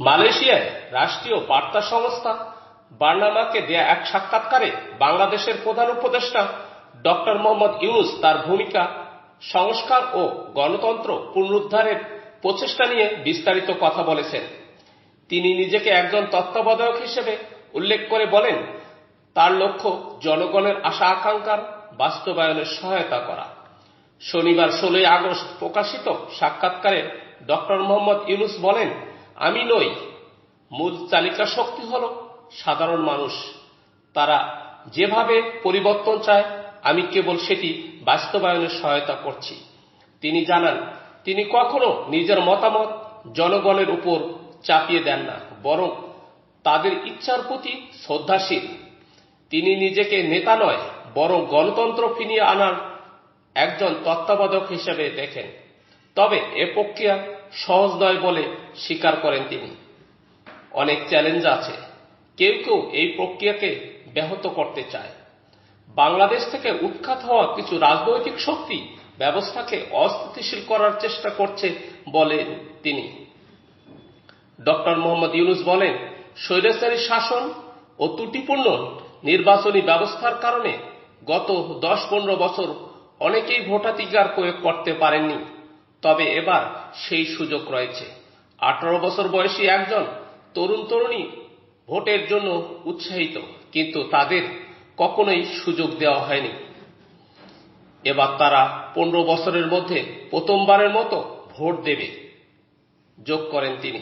মালয়েশিয়ায় রাষ্ট্রীয় বার্তা সংস্থা বার্নামাকে দেয়া এক সাক্ষাৎকারে বাংলাদেশের প্রধান উপদেষ্টা ডক্টর মোহাম্মদ ইউনুস তার ভূমিকা, সংস্কার ও গণতন্ত্র পুনরুদ্ধারের প্রচেষ্টা নিয়ে বিস্তারিত কথা বলেছেন। তিনি নিজেকে একজন তত্ত্বাবধায়ক হিসেবে উল্লেখ করে বলেন, তার লক্ষ্য জনগণের আশা আকাঙ্ক্ষার বাস্তবায়নের সহায়তা করা। শনিবার ষোলোই আগস্ট প্রকাশিত সাক্ষাৎকারে ডক্টর মোহাম্মদ ইউনুস বলেন আমি নই মূল চালিকা শক্তি হল সাধারণ মানুষ। তারা যেভাবে পরিবর্তন চায়, আমি কেবল সেটি বাস্তবায়নের সহায়তা করছি। তিনি জানান, তিনি কখনো নিজের মতামত জনগণের উপর চাপিয়ে দেন না, বরং তাদের ইচ্ছার প্রতি শ্রদ্ধাশীল। তিনি নিজেকে নেতা নয়, বরং গণতন্ত্র ফিরিয়ে আনার একজন তত্ত্বাবধায়ক হিসেবে দেখেন। তবে এ প্রক্রিয়া সহজ নয় বলে স্বীকার করেন তিনি। অনেক চ্যালেঞ্জ আছে। কেউ কেউ এই প্রক্রিয়াকে ব্যাহত করতে চায়। বাংলাদেশ থেকে উৎখাত হওয়া কিছু রাজনৈতিক শক্তি ব্যবস্থাকে অস্থিতিশীল করার চেষ্টা করছে বলেন তিনি। ডক্টর মোহাম্মদ ইউনুস বলেন, স্বৈরাচারী শাসন ও ত্রুটিপূর্ণ নির্বাচনী ব্যবস্থার কারণে গত দশ পনেরো বছর অনেকেই ভোটাধিকার প্রয়োগ করতে পারেননি। তবে এবার সেই সুযোগ রয়েছে। আঠারো বছর বয়সী একজন তরুণ তরুণী ভোটের জন্য উৎসাহিত, কিন্তু তাদের কখনোই সুযোগ দেওয়া হয়নি। এবার তারা পনেরো বছরের মধ্যে প্রথমবারের মতো ভোট দেবে, যোগ করেন তিনি।